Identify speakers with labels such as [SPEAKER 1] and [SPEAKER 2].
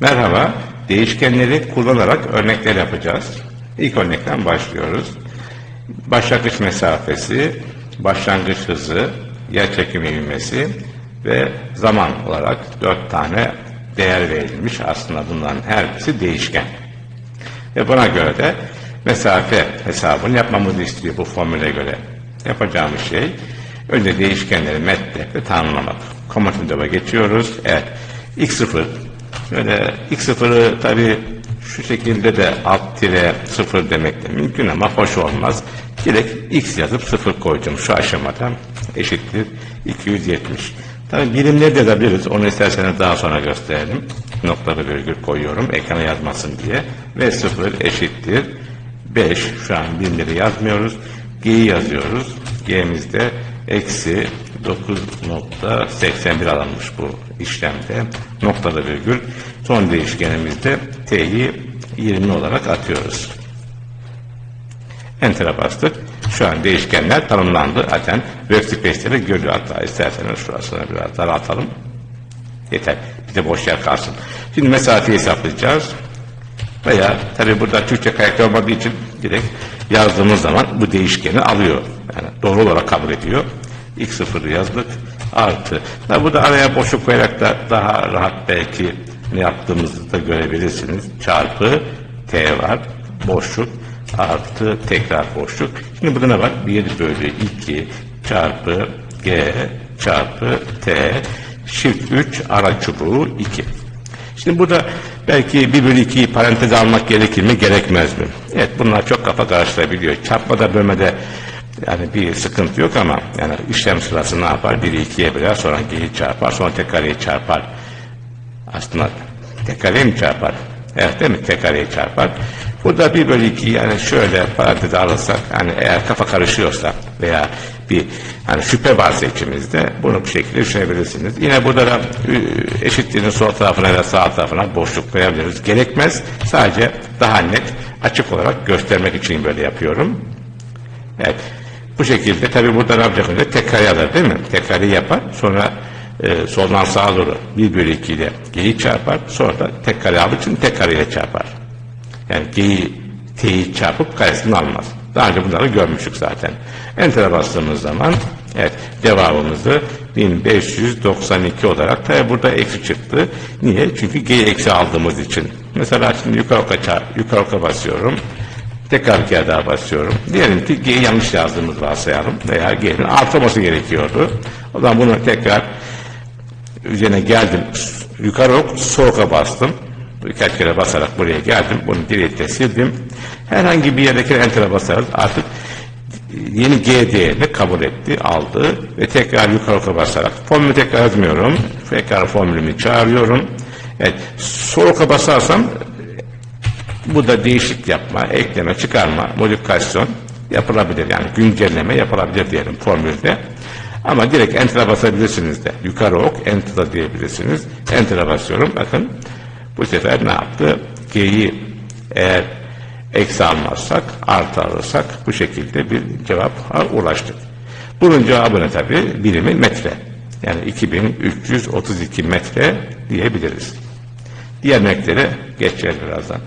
[SPEAKER 1] Merhaba, değişkenleri kullanarak örnekler yapacağız. İlk örnekten başlıyoruz. Başlangıç mesafesi, başlangıç hızı, yer çekimi ivmesi ve zaman olarak dört tane değer verilmiş. Aslında bunların her birisi değişken. Ve buna göre de mesafe hesabını yapmamızı istiyor bu formüle göre. Yapacağımız şey önce değişkenleri metrekle tanımlamak. Komut geçiyoruz. Evet. x0 Böyle x0'ı tabi şu şekilde de alt tire 0 demek de mümkün ama hoş olmaz. Direkt x yazıp 0 koyacağım şu aşamada eşittir 270. Tabi birimleri de yazabiliriz. Onu isterseniz daha sonra gösterelim. Noktalı virgül koyuyorum ekrana yazmasın diye. Ve 0 eşittir 5. Şu an birimleri yazmıyoruz. G'yi yazıyoruz. G'mizde eksi 9.81 alınmış bu işlemde. Noktalı virgül. Son değişkenimizde t'yi 20 olarak atıyoruz. Enter'a bastık. Şu an değişkenler tanımlandı. Zaten workspace'leri görüyor. Hatta isterseniz şurasına biraz daraltalım. Yeter. Bir de boş yer kalsın. Şimdi mesafeyi hesaplayacağız. Veya tabi burada Türkçe karakter olmadığı için direkt yazdığımız zaman bu değişkeni alıyor. Yani doğru olarak kabul ediyor. x0'ı yazdık. Artı. Tabi burada araya boşluk koyarak da daha rahat belki ne yaptığımızı da görebilirsiniz. Çarpı t var. Boşluk artı tekrar boşluk. Şimdi ne var? 1 bölü 2 çarpı g çarpı t shift 3 ara çubuğu 2. Şimdi burada belki 1 bölü 2'yi paranteze almak gerekir mi gerekmez mi? Evet bunlar çok kafa karıştırabiliyor. Çarpmada bölmede yani bir sıkıntı yok ama yani işlem sırası ne yapar? 1'i 2'ye böler sonra g'yi çarpar sonra tekrarı çarpar. Aslında tekrarı mi çarpar? Evet değil mi? Tekrarı çarpar. Burada 1 bölü 2 yani şöyle paranteze alırsak hani eğer kafa karışıyorsa veya bir hani şüphe varsa içimizde bunu bu şekilde düşünebilirsiniz. Yine burada da eşitliğinin sol tarafına da sağ tarafına boşluk koyabiliriz. Gerekmez. Sadece daha net açık olarak göstermek için böyle yapıyorum. Evet. Bu şekilde tabi burada ne yapacak önce tekrarı alır değil mi? Tekrarı yapar. Sonra e, soldan sağa doğru 1 bölü 2 ile g'yi çarpar. Sonra da tekrarı aldığı için tekrarı ile çarpar. Yani g'yi t'yi çarpıp karesini almaz. Daha önce bunları görmüştük zaten. Enter'a bastığımız zaman evet cevabımızı 1592 olarak tabi burada eksi çıktı. Niye? Çünkü g'yi eksi aldığımız için. Mesela şimdi yukarı oka, çarp, yukarı basıyorum. Tekrar bir kere daha basıyorum. Diyelim ki G'yi yanlış yazdığımız varsayalım veya G'nin artması gerekiyordu. O zaman bunu tekrar üzerine geldim. Yukarı ok, soğuka bastım. Birkaç kere basarak buraya geldim. Bunu direkte sildim. Herhangi bir yerdeki enter'a basarız. Artık yeni G değerini kabul etti, aldı ve tekrar yukarı basarak formülü tekrar yazmıyorum. Tekrar formülümü çağırıyorum. Evet, sol oka basarsam bu da değişik yapma, ekleme, çıkarma, modifikasyon yapılabilir. Yani güncelleme yapılabilir diyelim formülde. Ama direkt enter'a basabilirsiniz de. Yukarı ok, enter'a diyebilirsiniz. Enter'a basıyorum. Bakın bu sefer ne yaptı? G'yi eğer eksi almazsak, artı alırsak bu şekilde bir cevap ulaştık. Bunun cevabı ne tabi? Birimi metre. Yani 2332 metre diyebiliriz. Diğer örneklere geçeceğiz birazdan.